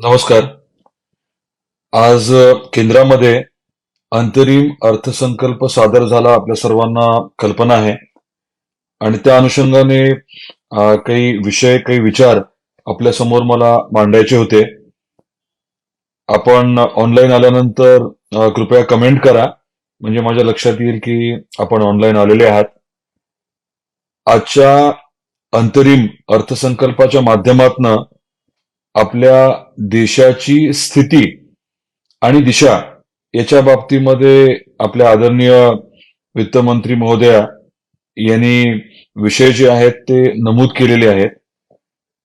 नमस्कार. आज केंद्रामध्ये अंतरिम अर्थसंकल्प सादर झाला आपल्या सर्वांना कल्पना आहे. आणि त्या अनुषंगाने काही विषय काही विचार आपल्यासमोर मला मांडायचे होते. आपण ऑनलाईन आल्यानंतर कृपया कमेंट करा. म्हणजे माझ्या लक्षात येईल की आपण ऑनलाईन आलेले आहात. आजच्या अंतरिम अर्थसंकल्पाच्या माध्यमातनं आपल्या देशाची स्थिती आणि दिशा याच्या बाबतीमध्ये आपल्या आदरणीय वित्तमंत्री महोदया यांनी विषय जे आहेत ते नमूद केलेले आहेत.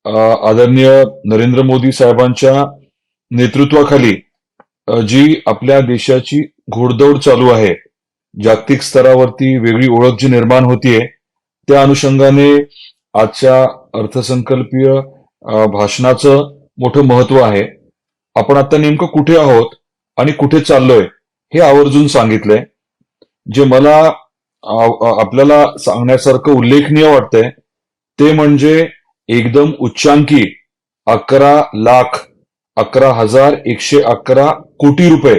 आदरणीय नरेंद्र मोदी साहेबांच्या नेतृत्वाखाली जी आपल्या देशाची घोडदौड चालू आहे जागतिक स्तरावरती वेगळी ओळख जी निर्माण होतीये त्या अनुषंगाने आजच्या अर्थसंकल्पीय भाषणाचं मोठं महत्त्व आहे. आपण आता नेमकं कुठे आहोत आणि कुठे चाललोय हे आवर्जून सांगितलंय. जे मला आपल्याला सांगण्यासारखं उल्लेखनीय वाटतंय ते म्हणजे एकदम उच्चांकी अकरा लाख अकरा हजार एकशे अकरा कोटी रुपये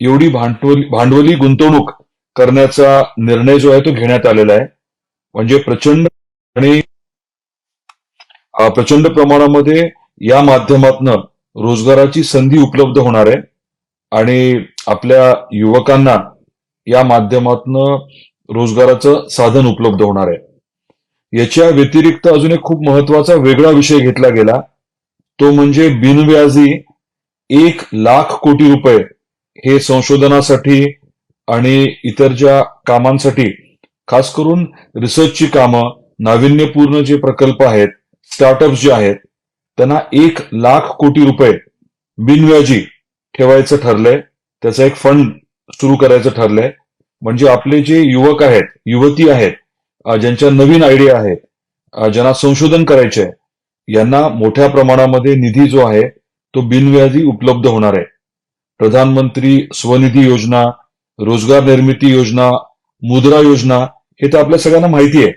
एवढी भांडवली भांडवली गुंतवणूक करण्याचा निर्णय जो आहे तो घेण्यात आलेला आहे. म्हणजे प्रचंड आणि प्रचंड प्रमाणामध्ये या माध्यमातनं रोजगाराची संधी उपलब्ध होणार आहे. आणि आपल्या युवकांना या माध्यमातनं रोजगाराचं साधन उपलब्ध होणार आहे. याच्या व्यतिरिक्त अजून एक खूप महत्त्वाचा वेगळा विषय घेतला गेला. तो म्हणजे बिनव्याजी एक लाख कोटी रुपये हे संशोधनासाठी आणि इतर ज्या कामांसाठी खास करून रिसर्चची कामं नाविन्यपूर्ण जे प्रकल्प आहेत स्टार्टअप्स जे आहेत त्यांना एक लाख कोटी रुपये बिनव्याजी ठेवायचं ठरलंय. त्याचा एक फंड सुरू करायचं ठरलंय. म्हणजे आपले जे युवक आहेत युवती आहेत ज्यांच्या नवीन आयडिया आहेत ज्यांना संशोधन करायचे यांना मोठ्या प्रमाणामध्ये निधी जो आहे तो बिनव्याजी उपलब्ध होणार आहे. प्रधानमंत्री स्वनिधी योजना रोजगार निर्मिती योजना मुद्रा योजना हे तर आपल्या सगळ्यांना माहिती आहे.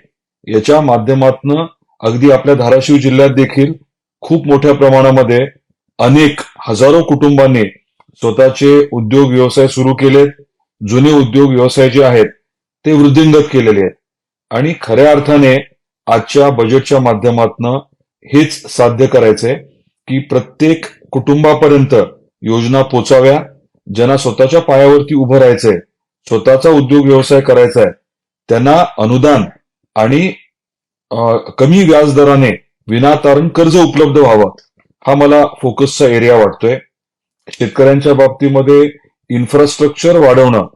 याच्या माध्यमातून अगदी आपल्या धाराशिव जिल्ह्यात देखील खूप मोठ्या प्रमाणामध्ये अनेक हजारो कुटुंबांनी स्वतःचे उद्योग व्यवसाय सुरू केलेत जुने उद्योग व्यवसाय जे आहेत ते वृद्धिंगत केलेले आहेत. आणि खऱ्या अर्थाने आजच्या बजेटच्या माध्यमातून हेच साध्य करायचंय की प्रत्येक कुटुंबापर्यंत योजना पोचाव्या ज्यांना स्वतःच्या पायावरती उभं राहायचंय स्वतःचा उद्योग व्यवसाय करायचा आहे त्यांना अनुदान आणि कमी व्याजदराने विनातारण कर्ज उपलब्ध व्हावं हा मला फोकसचा एरिया वाटतोय. शेतकऱ्यांच्या बाबतीमध्ये इन्फ्रास्ट्रक्चर वाढवणं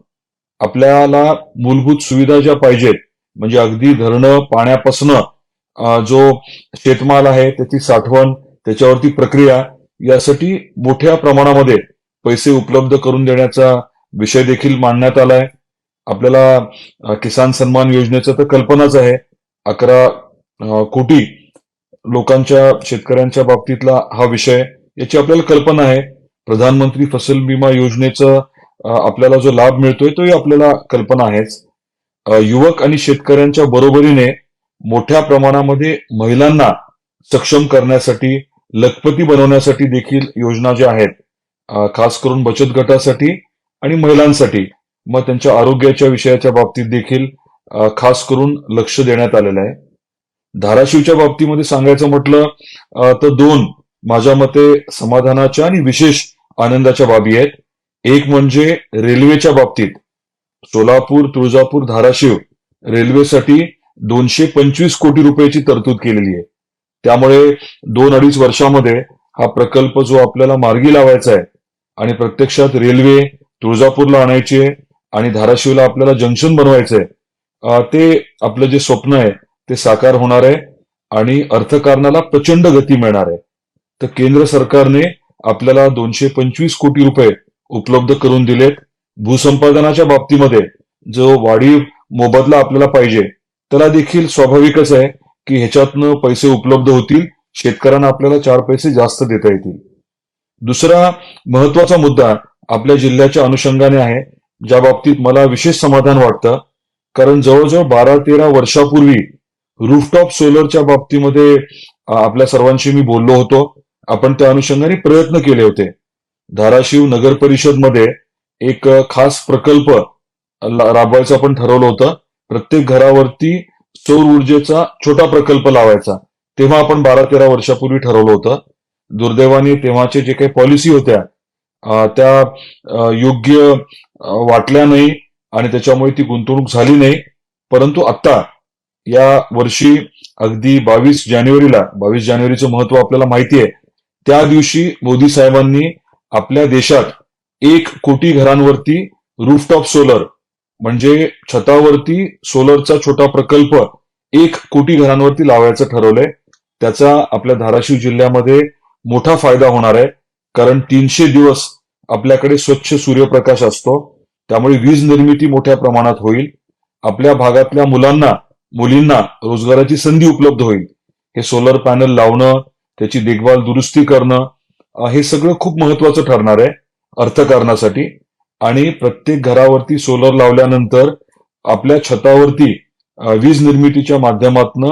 आपल्याला मूलभूत सुविधा ज्या पाहिजेत म्हणजे अगदी धरणं पाण्यापासनं जो शेतमाल आहे त्याची साठवण त्याच्यावरती प्रक्रिया यासाठी मोठ्या प्रमाणामध्ये पैसे उपलब्ध करून देण्याचा विषय देखील मांडण्यात आलाय. आपल्याला किसान सन्मान योजनेचं तर कल्पनाच आहे. अकरा कोटी लोकांच्या शेतकऱ्यांच्या बाबतीतला हा विषय याची आपल्याला कल्पना आहे. प्रधानमंत्री फसल विमा योजनेचा आपल्याला जो लाभ मिळतोय तोही आपल्याला कल्पना आहेच. युवक आणि शेतकऱ्यांच्या बरोबरीने मोठ्या प्रमाणामध्ये महिलांना सक्षम करण्यासाठी लखपती बनवण्यासाठी देखील योजना ज्या आहेत खास करून बचत गटासाठी आणि महिलांसाठी मग त्यांच्या आरोग्याच्या विषयाच्या बाबतीत देखील खास करून लक्ष देण्यात आलेलं आहे. धाराशिवच्या बाबतीमध्ये सांगायचं म्हटलं तर दोन माझ्या मते समाधानाच्या आणि विशेष आनंदाच्या बाबी आहेत. एक म्हणजे रेल्वेच्या बाबतीत सोलापूर तुळजापूर धाराशिव रेल्वेसाठी दोनशे पंचवीस कोटी रुपयाची तरतूद केलेली आहे. त्यामुळे दोन अडीच वर्षामध्ये हा प्रकल्प जो आपल्याला मार्गी लावायचा आहे आणि प्रत्यक्षात रेल्वे तुळजापूरला आणायची आहे आणि धाराशिवला आपल्याला जंक्शन बनवायचंय आहे ते आपलं जे स्वप्न आहे ते साकार होणार आहे आणि अर्थकारणाला प्रचंड गती मिळणार आहे. तर केंद्र सरकारने आपल्याला दोनशे पंचवीस कोटी रुपये उपलब्ध करून दिलेत. भूसंपादनाच्या बाबतीमध्ये जो वाढीव मोबदला आपल्याला पाहिजे त्याला देखील स्वाभाविकच आहे की ह्याच्यातनं पैसे उपलब्ध होतील. शेतकऱ्यांना आपल्याला चार पैसे जास्त देता येतील. दुसरा महत्त्वाचा मुद्दा आपल्या जिल्ह्याच्या अनुषंगाने आहे ज्या बाबतीत मला विशेष समाधान वाटतं. कारण जवळजवळ बारा तेरा वर्षापूर्वी रूफटॉप सोलरच्या बाबतीमध्ये आपल्या सर्वांशी मी बोललो होतो. आपण त्या अनुषंगाने प्रयत्न केले होते. धाराशिव नगर परिषदमध्ये एक खास प्रकल्प राबवायचं आपण ठरवलं होतं. प्रत्येक घरावरती सौर ऊर्जेचा छोटा प्रकल्प लावायचा. तेव्हा आपण बारा तेरा वर्षापूर्वी ठरवलं होतं. दुर्दैवाने तेव्हाचे जे काही पॉलिसी होत्या त्या योग्य वाटल्या नाही आणि त्याच्यामुळे ती गुंतवणूक झाली नाही. परंतु आता या वर्षी अगदी बावीस जानेवारीला बावीस जानेवारीचं महत्त्व आपल्याला माहिती आहे त्या दिवशी मोदी साहेबांनी आपल्या देशात एक कोटी घरांवरती रूफटॉप सोलर म्हणजे छतावरती सोलरचा छोटा प्रकल्प एक कोटी घरांवरती लावायचं ठरवलंय. त्याचा आपल्या धाराशिव जिल्ह्यामध्ये मोठा फायदा होणार आहे कारण तीनशे दिवस आपल्याकडे स्वच्छ सूर्यप्रकाश असतो. त्यामुळे वीज निर्मिती मोठ्या प्रमाणात होईल. आपल्या भागातल्या मुलांना मुलींना रोजगाराची संधी उपलब्ध होईल. हे सोलर पॅनल लावणं त्याची देखभाल दुरुस्ती करणं हे सगळं खूप महत्वाचं ठरणार आहे अर्थकारणासाठी. आणि प्रत्येक घरावरती सोलर लावल्यानंतर आपल्या छतावरती वीज निर्मितीच्या माध्यमातून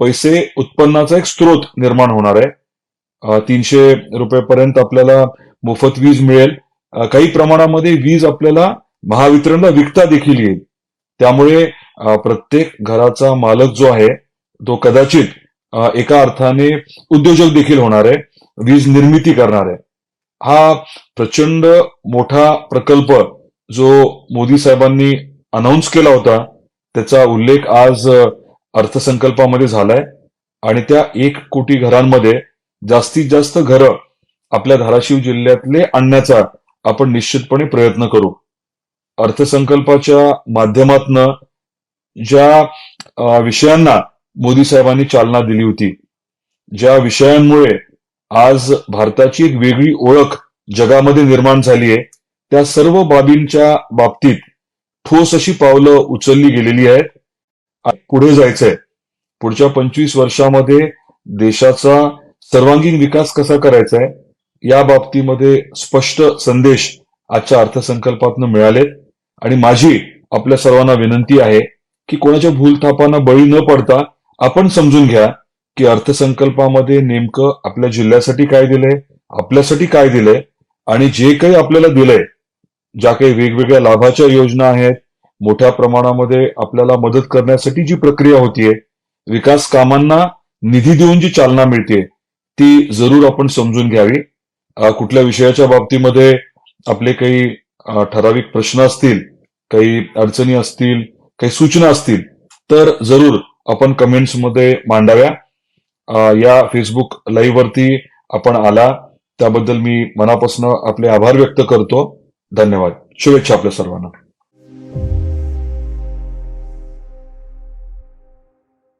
पैसे उत्पन्नाचा एक स्रोत निर्माण होणार आहे. तीनशे रुपयेपर्यंत आपल्याला मोफत वीज मिळेल. काही प्रमाणामध्ये वीज आपल्याला महावितरणला विकता देखील येईल. त्यामुळे प्रत्येक घराचा मालक जो आहे तो कदाचित एका अर्थाने उद्योजक देखील होणार आहे वीज निर्मिती करणार आहे. हा प्रचंड मोठा प्रकल्प जो मोदी साहेबांनी अनाऊन्स केला होता त्याचा उल्लेख आज अर्थसंकल्पामध्ये झालाय. आणि त्या एक कोटी घरांमध्ये जास्तीत जास्त घरं आपल्या धाराशिव जिल्ह्यातले आणण्याचा आपण निश्चितपणे प्रयत्न करू. अर्थसंकल्पाच्या माध्यमातनं ज्या विषयांना मोदी साहेबांनी चालना दिली होती ज्या विषयांमुळे आज भारताची एक वेगळी ओळख जगामध्ये निर्माण झाली आहे त्या सर्व बाबींच्या बाबतीत ठोस अशी पावलं उचलली गेलेली आहेत. पुढे जायचंय. पुढच्या पंचवीस वर्षामध्ये देशाचा सर्वांगीण विकास कसा करायचा आहे या बाबतीमध्ये स्पष्ट संदेश आजच्या अर्थसंकल्पातून मिळालेत. आणि माझी आपल्या सर्वांना विनंती आहे की कोणाच्या भूलथापांना बळी न पडता आपण समजून घ्या की अर्थसंकल्पामध्ये नेमकं आपल्या जिल्ह्यासाठी काय दिलंय आपल्यासाठी काय दिलंय आणि जे काही आपल्याला दिलंय ज्या काही वेगवेगळ्या लाभाच्या योजना आहेत मोठ्या प्रमाणामध्ये आपल्याला मदत करण्यासाठी जी प्रक्रिया होतीये विकास कामांना निधी देऊन जी चालना मिळते ती जरूर आपण समजून घ्यावी. कुठल्या विषयाच्या बाबतीमध्ये आपले काही ठराविक प्रश्न असतील काही अडचणी असतील काही सूचना असतील तर जरूर आपण कमेंट्समध्ये मांडाव्या. या फेसबुक लाईव्ह वरती आपण आला. त्याबद्दल मी मनापासून आपले आभार व्यक्त करतो. धन्यवाद. शुभेच्छा आपल्या सर्वांना.